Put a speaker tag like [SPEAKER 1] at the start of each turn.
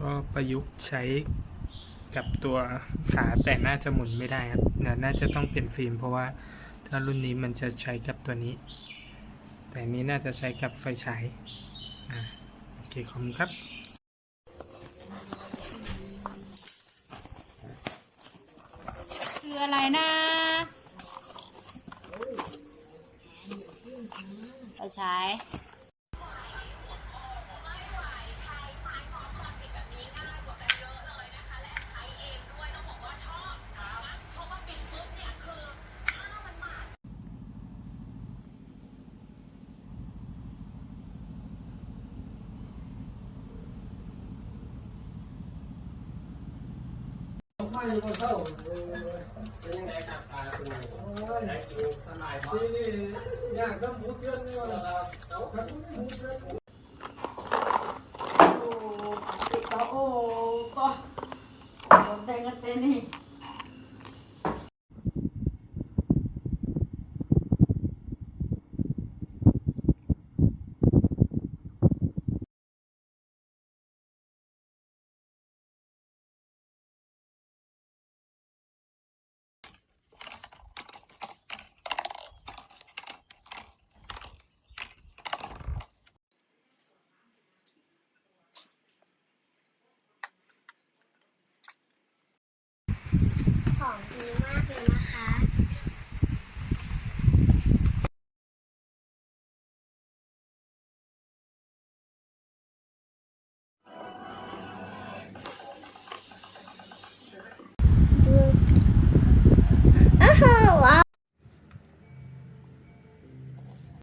[SPEAKER 1] ก็ประยุกต์ใช้กับตัวขาแต่น่าจะหมุนไม่ได้ครับเนี่ยน่าจะต้องเป็นฟิล์มเพราะว่าถ้ารุ่นนี้มันจะใช้กับตัวนี้ แต่นนี้น่าจะใช้กับไฟฉายอ่าโอเคขอบคุณครับ
[SPEAKER 2] คืออะไรนะไปใช้
[SPEAKER 3] ไม่ก็เข้าเป็นยังไงครับตาคุณไหนกินสบายพอนี่นี่อยากทำบุญเยอะนี่ว่าครับเอาครับบุญเยอะ
[SPEAKER 2] โอ้ติดต่อโอ้ก็